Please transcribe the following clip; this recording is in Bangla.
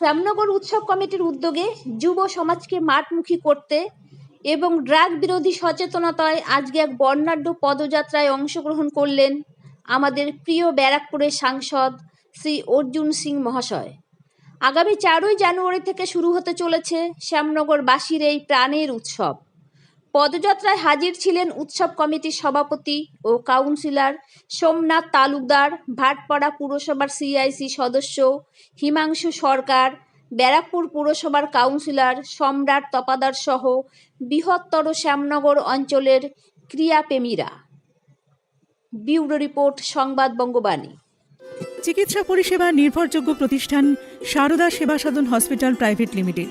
শ্যামনগর উৎসব কমিটির উদ্যোগে যুব সমাজকে মাঠমুখী করতে এবং ড্রাগ বিরোধী সচেতনতায় আজকে এক বর্ণাঢ্য পদযাত্রায় অংশগ্রহণ করলেন আমাদের প্রিয় ব্যারাকপুরের সাংসদ শ্রী অর্জুন সিং মহাশয়। আগামী চারই জানুয়ারি থেকে শুরু হতে চলেছে শ্যামনগরবাসীর এই প্রাণের উৎসব। পদযাত্রায় হাজির ছিলেন উৎসব কমিটির সভাপতি ও কাউন্সিলর সোমনাথ তালুকদার, ভাটপাড়া পুরসভার সিআইসি সদস্য হিমাংশু সরকার, ব্যারাকপুর পুরসভার কাউন্সিলর সম্রাট তপাদার সহ বৃহত্তর শ্যামনগর অঞ্চলের ক্রিয়াপ্রেমীরা ব্যুরো রিপোর্ট, সংবাদ বঙ্গবাণী। চিকিৎসা পরিষেবা নির্ভরযোগ্য প্রতিষ্ঠান Sarada Seva Sadan hospital private limited.